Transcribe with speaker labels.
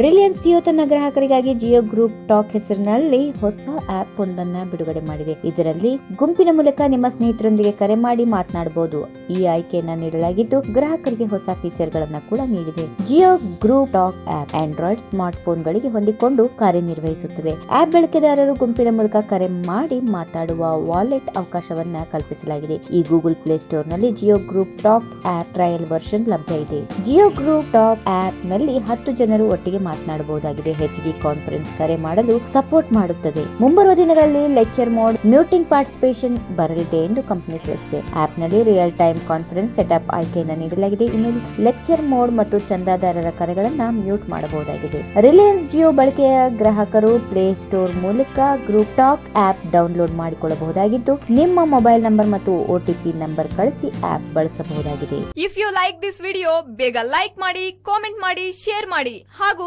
Speaker 1: ರಿಲಯನ್ಸ್ ಜಿಯೋ ತನ್ನ ಗ್ರಾಹಕರಿಗಾಗಿ Jio group talk ಹೆಸರಿನಲ್ಲಿ ಹೊಸ ಆಪ್ ಒಂದನ್ನ ಬಿಡುಗಡೆ ಮಾಡಿದೆ. ಇದರಲ್ಲಿ ಗುಂಪಿನ ಮೂಲಕ ನಿಮ್ಮ ಸ್ನೇಹಿತರೊಂದಿಗೆ ಕರೆ ಮಾಡಿ ಮಾತನಾಡಬಹುದು. ಈ ಆಯ್ಕೆಯನ್ನ ನೀಡಲಾಗಿದ್ದು ಗ್ರಾಹಕರಿಗೆ ಹೊಸ ಫೀಚರ್ ಗಳನ್ನ ಕೂಡ ನೀಡಿದೆ. Jio group talk app android smart phone ಗಳಿಗೆ ಹೊಂದಿಕೊಂಡು ಕಾರ್ಯನಿರ್ವಹಿಸುತ್ತದೆ. ಆಪ್ ಬಳಕೆದಾರರು ಗುಂಪಿನ ಮೂಲಕ ಕರೆ ಮಾಡಿ ಮಾತಾಡುವ ವಾಲೆಟ್ ಅವಕಾಶವನ್ನ ಕಲ್ಪಿಸಲಾಗಿದೆ. ಈ ಗೂಗಲ್ ಪ್ಲೇ ಸ್ಟೋರ್ನಲ್ಲಿ Jio group talk app trial version ಲಭ್ಯ ಇದೆ. ಜಿಯೋ ಗ್ರೂಪ್ ಟಾಕ್ ಆಪ್ನಲ್ಲಿ ಹತ್ತು ಜನರು ಒಟ್ಟಿಗೆ ಮಾತನಾಡಬಹುದಾಗಿದೆ. ಹೆಚ್ ಡಿ ಕಾನ್ಫರೆನ್ಸ್ ಕರೆ ಮಾಡಲು ಸಪೋರ್ಟ್ ಮಾಡುತ್ತದೆ. ಮುಂಬರುವ ದಿನಗಳಲ್ಲಿ ಲೆಕ್ಚರ್ ಮೋಡ್ ಮ್ಯೂಟಿಂಗ್ ಪಾರ್ಟಿಸಿಪೇಷನ್ ಬರಲಿದೆ ಎಂದು ಕಂಪನಿ ತಿಳಿಸಿದೆ. ಆಪ್ನಲ್ಲಿ ರಿಯಲ್ ಟೈಮ್ ಕಾನ್ಫರೆನ್ಸ್ ಸೆಟಪ್ ಆಯ್ಕೆಯನ್ನು ನೀಡಲಾಗಿದೆ. ಇನ್ನು ಲೆಕ್ಚರ್ ಮೋಡ್ ಮತ್ತು ಚಂದಾದಾರರ ಕರೆಗಳನ್ನ ಮ್ಯೂಟ್ ಮಾಡಬಹುದಾಗಿದೆ. ರಿಲಯನ್ಸ್ ಜಿಯೋ ಬಳಕೆಯ ಗ್ರಾಹಕರು ಪ್ಲೇ ಸ್ಟೋರ್ ಮೂಲಕ ಗ್ರೂಪ್ ಟಾಕ್ ಆಪ್ ಡೌನ್ಲೋಡ್ ಮಾಡಿಕೊಳ್ಳಬಹುದಾಗಿದ್ದು, ನಿಮ್ಮ ಮೊಬೈಲ್ ನಂಬರ್ ಮತ್ತು ಒಟಿಪಿ ನಂಬರ್ ಕಳಿಸಿ ಆಪ್ ಬಳಸಬಹುದಾಗಿದೆ.
Speaker 2: If you like this video ಬೇಗ ಲೈಕ್ ಮಾಡಿ ಕಾಮೆಂಟ್ ಮಾಡಿ ಶೇರ್ ಮಾಡಿ. ಹಾಗೂ